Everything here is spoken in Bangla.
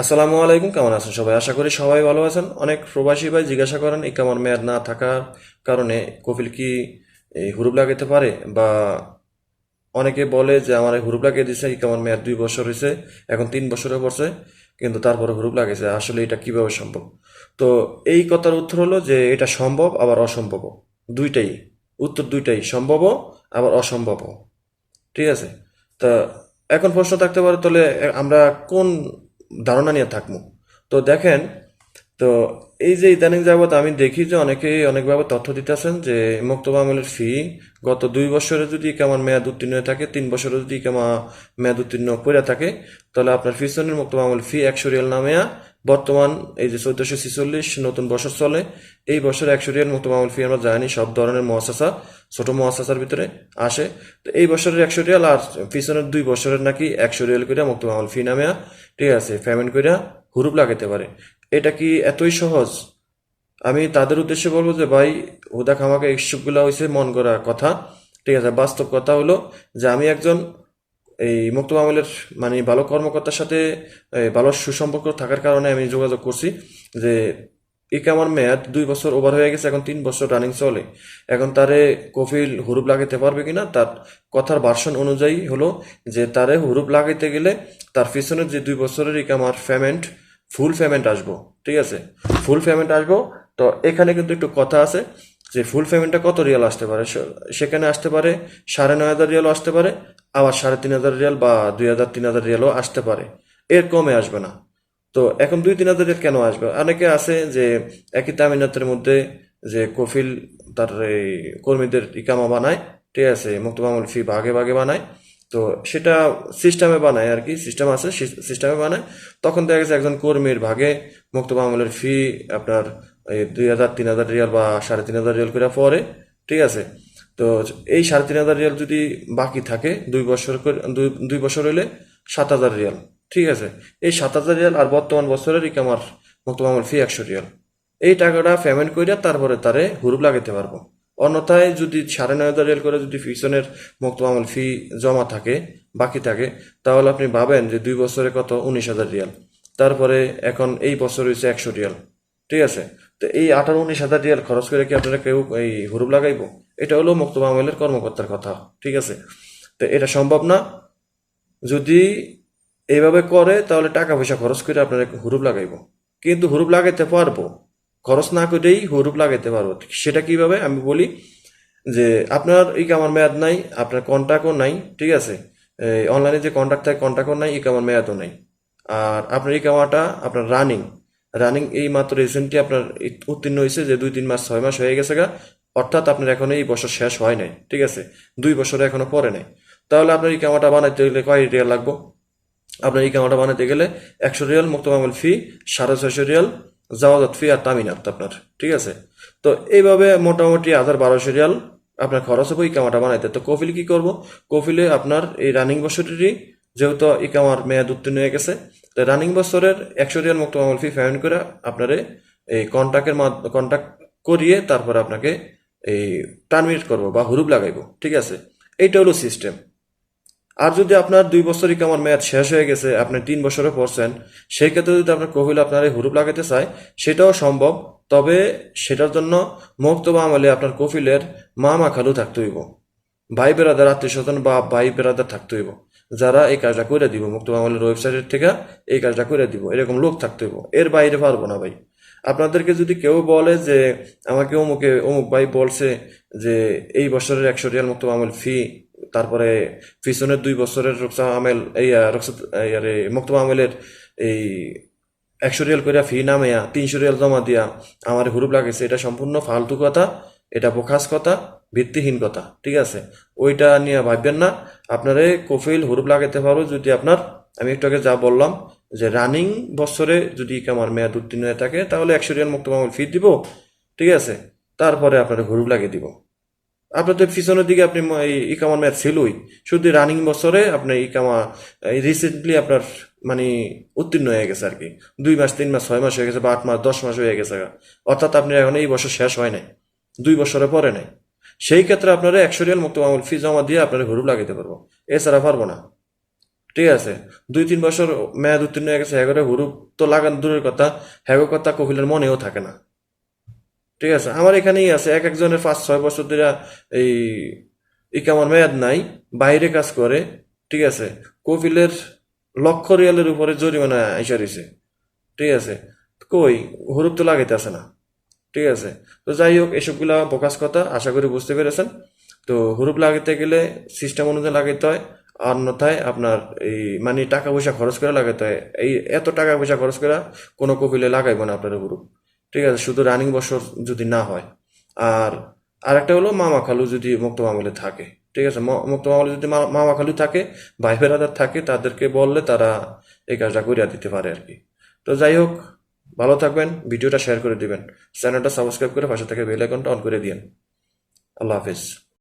আসসালামু আলাইকুম, কেমন আছেন সবাই? আশা করি সবাই ভালো আছেন। অনেক প্রবাসী ভাই জিজ্ঞাসা করেন ইকামার মেয়াদ না থাকার কারণে কপিল কি হুরুপ লাগাতে পারে? বা অনেকে বলে যে, আমার হুরুপ লাগিয়ে দিছে ইকামার মেয়াদ দুই বছর হয়েছে এখন তিন বছরে পড়ছে, কিন্তু তারপরে হুরুপ লাগিয়েছে আসলে এটা কীভাবে সম্ভব? তো এই কথার উত্তর হলো যে, এটা সম্ভব, আবার অসম্ভব দুইটাই। উত্তর দুইটাই, সম্ভবও, আবার অসম্ভব ঠিক আছে? তা এখন প্রশ্ন থাকতে পারে, তাহলে আমরা কোন ধারণা নিয়ে থাকব। তো দেখেন তো এই যে ইদানিং যাবত আমি দেখি যে অনেকেই অনেকভাবে তথ্য দিতেছেন যে মুক্ত আমলের ফি গত দুই বছরে যদি কেমন মেয়াদ উত্তীর্ণ থাকে, তিন বছরে যদি কেমন মেয়াদ উত্তীর্ণ করে থাকে, তাহলে আপনার ফিসনের মুক্ত আমল ফি একশো রিয়াল নামেয়া বর্তমান এই যে চোদ্দশো ছিচল্লিশ নতুন বছর চলে, এই বছর একশো রিয়াল মুক্ত আমল ফি আমরা জানি সব ধরনের মহাসাসা, ছোট মহাসাসার ভিতরে আসে। তো এই বছরের একশো রিয়াল আর পিছনের দুই বছরের নাকি একশো রিয়াল করে মুক্ত আমল ফি নামেয়া ঠিক আছে পেমেন্ট করে হুরুপ লাগাতে পারে। এটা কি এতই সহজ? আমি তাদের উদ্দেশ্যে বলব যে, ভাই, হুদা খামাকে ইস্যুগুলো হয়েছে মন করা কথা। ঠিক আছে, বাস্তব কথা হলো যে, আমি একজন এই মুক্ত মামলের মানে ভালো কর্মকর্তার সাথে ভালো সুসম্পর্ক থাকার কারণে আমি যোগাযোগ করছি যে, ইকে আমার মেয়াদ দুই বছর ওভার হয়ে গেছে, এখন তিন বছর রানিং চলে। এখন তারে কফিল হুরুপ লাগাইতে পারবে কিনা, তার কথার ভার্সন অনুযায়ী হলো যে, তারে হুরুপ লাগাইতে গেলে তার পিছনের যে দুই বছরের ইকে আমার পেমেন্ট ফুল পেমেন্ট আসব, ঠিক আছে? ফুল পেমেন্ট আসব, তো এখানে কিন্তু একটু কথা আছে যে ফুল পেমেন্টটা কত রিয়াল আসতে পারে? সেখানে আসতে পারে সাড়ে নয় হাজার রিয়ালও আসতে পারে, আবার সাড়ে তিন হাজার রিয়াল বা দুই হাজার, তিন হাজার রিয়ালও আসতে পারে। এর কমে আসবে না। তো এখন দুই, তিন হাজার কেন আসবে? অনেকে আছে যে একই তামিনাতের মধ্যে যে কফিল তার এই কর্মীদের ইকামা বানায়, ঠিক আছে, মুক্ত মামুল ফি ভাগে ভাগে বানায়। তো সেটা সিস্টেমে বানায় আর কি সিস্টেম আছে সিস্টেমে বানায়। তখন দেখা গেছে একজন কর্মীর ভাগে মুক্ত মামুলের ফি আপনার এই দুই হাজার, তিন হাজার রিয়াল বা সাড়ে তিন হাজার রিয়াল করে পরে ঠিক আছে? তো এই সাড়ে তিন হাজার রিয়াল যদি বাকি থাকে, দুই বছর দুই বছর হলে সাত হাজার রিয়াল, ঠিক আছে? এই সাত হাজার রিয়াল আর বর্তমান বছরের ইকামার মুক্ত মামুল ফি একশো রিয়াল। এই টাকাটা পেমেন্ট করিয়া তারপরে তারে হুরুপ লাগাতে পারব। অন্যথায় যদি সাড়ে নয় হাজার রিয়াল করে যদি পিছনের মুক্ত মামুল ফি জমা থাকে, বাকি থাকে, তাহলে আপনি ভাবেন যে দুই বছরে কত? উনিশ হাজার রিয়াল। তারপরে এখন এই বছর হয়েছে একশো রিয়াল। ঠিক আছে? তো এই আঠারো উনিশ হাজার রিয়াল খরচ করে কি আপনারা কেউ এই হুরুপ লাগাইবো? এটা হলো মুক্ত মামলের কর্মকর্তার কথা। ঠিক আছে? তো এটা সম্ভব না। যদি এইভাবে করে, তাহলে টাকা পয়সা খরচ করে আপনারা হুরুপ লাগাইবো। কিন্তু হুরুপ লাগাইতে পারব। খরচ না করেই হুরুপ লাগাইতে পারব। সেটা কীভাবে? আমি বলি যে, আপনার ইকামার মেয়াদ নাই, আপনার কন্ট্যাক্টও নাই, ঠিক আছে? অনলাইনে যে কন্ট্যাক্ট থাকে কন্ট্যাক্টও নাই ই কামার মেয়াদও নাই। আর আপনার ইকামাটা আপনার রানিং রানিং এই মাত্র রিসেন্টলি আপনার উত্তীর্ণ হয়েছে যে দুই, তিন মাস, ছয় মাস হয়ে গেছে গা। অর্থাৎ আপনার এখনও এই বছর শেষ হয় নাই, ঠিক আছে? দুই বছর এখনও পরে নাই। তাহলে আপনার ইকামাটা বানাইতে গেলে কয় রিয়াল লাগবো? আপনার এই কামাটা বানাতে গেলে একশো রিয়াল মুক্ত মামুল ফি সাড়ে ছয়শো রিয়াল জাওয়াজাত ফি আর তামিনাত আপনার, ঠিক আছে? তো এইভাবে মোটামুটি হাজার বারোশো রিয়াল আপনার খরচ হবে ইকামাটা বানাইতে। তো কফিল কি করব? কফিলে আপনার এই রানিং বছরেরই যেহেতু ইকামার মেয়াদ উত্তীর্ণ হয়ে গেছে, তো রানিং বছরের একশো রিয়াল মুক্ত মামুল ফি পেমেন্ট করে আপনারে এই কন্ট্যাক্টের মাধ্যমে কন্ট্যাক্ট করিয়ে তারপরে আপনাকে এই টার্মিনেট করব বা হুরুপ লাগাইবো, ঠিক আছে? এইটা হলো সিস্টেম আর যদি আপনার দুই বছরই আমার মেয়াদ শেষ হয়ে গেছে, আপনি তিন বছরে পড়ছেন, সেই ক্ষেত্রে যদি আপনার কহিল আপনার এই হুরুপ লাগাতে চায়, সেটাও সম্ভব। তবে সেটার জন্য মুক্ত বা আমলে আপনার কফিলের মামা খালু থাকতে হইব। ভাই বেরাদার, আত্মীয় স্বজন বা ভাই বেরাদার থাকতে হইব। যারা এই কাজটা করে দিব, মুক্ত আমলের ওয়েবসাইটের থেকে এই কাজটা করে দিব, এরকম লোক থাকতে হইব। এর বাইরে পারব না ভাই। আপনাদেরকে যদি কেউ বলে যে, আমাকে অমুকে, অমুক ভাই বলছে যে, এই বছরের একশো রিয়াল মুক্ত আমল ফি তারপরে পিছনের দুই বছরের রক্সা আমেল এই আহ, রক্সা এই আমেলের এই একশো রিয়াল করে ফি নামেয়া তিনশো রিয়াল জমা দিয়া আমার হুরুপ লাগেছে এটা সম্পূর্ণ ফালতু কথা এটা বোখাস কথা ভিত্তিহীন কথা ঠিক আছে? ওইটা নিয়ে ভাববেন না। আপনারে কফিল হুরুপ লাগাতে পারো যদি আপনার আমি একটু আগে যা বললাম যে রানিং বছরে যদি আমার মেয়াদ উত্তীর্ণ হয়ে থাকে তাহলে একশো রিয়াল মুক্ত মামল ফি দিব ঠিক আছে? তারপরে আপনার হুরুপ লাগিয়ে দিব। আপনাদের পিছনের দিকে আপনি ইকামার ম্যাচ ছিলই শুধু রানিং বছরে আপনার ইকামা রিসেন্টলি আপনার মানে উত্তীর্ণ হয়ে গেছে আর কি দুই মাস, তিন মাস, ছয় মাস হয়ে গেছে বা আট মাস, দশ মাস হয়ে গেছে অর্থাৎ আপনি এখন এই বছর শেষ হয় নাই। দুই বছরে পরে নাই। সেই ক্ষেত্রে আপনারা একশো রিয়াল মুক্ত মামুল ফি জমা দিয়ে আপনারা হুরুপ লাগাইতে পারব। এছাড়া পারব না। ঠিক আছে? দুই, তিন বছর মেয়াদ উত্তীর্ণ হয়ে গেছে হ্যাগরে হুরুপ তো লাগান দূরের কথা। হ্যাগো কথা কপিলের মনেও থাকে না। ঠিক আছে? আমার এখানেই আছে। এক একজনের পাঁচ ছয় বছর ধরে এই ইকামার মেয়াদ নাই, বাইরে কাজ করে, ঠিক আছে? কপিলের লক্ষ রিয়ালের উপরে জরিমানা আইসা রয়েছে ঠিক আছে? কই? হরুপ তো লাগাইতে আসে না। ঠিক আছে? তো যাই হোক, এসবগুলা বোকাস কথা, আশা করি বুঝতে পেরেছেন। তো হরুপ লাগাইতে গেলে সিস্টেম অনুযায়ী লাগাইতে হয়। অন্যথায় আপনার এই মানে টাকা পয়সা খরচ করে লাগাইতে হয়। এই এত টাকা পয়সা খরচ করে কোনো কপিলে লাগাইব না আপনার হুরুপ। ঠিক আছে, শুধু রানিং বছর যদি না হয়। আর আরেকটা হলো মামা খালু যদি মুক্ত মামলে থাকে, ঠিক আছে? মুক্ত মামলে যদি মামা খালু থাকে ভাই বেড়াদার থাকে, তাদেরকে বললে তারা এই কাজটা করিয়া দিতে পারে আর কি। তো যাই হোক, ভালো থাকবেন, ভিডিওটা শেয়ার করে দিবেন। চ্যানেলটা সাবস্ক্রাইব করে পাশে থেকে বেল আইকনটা অন করে দিন আল্লাহ হাফিজ।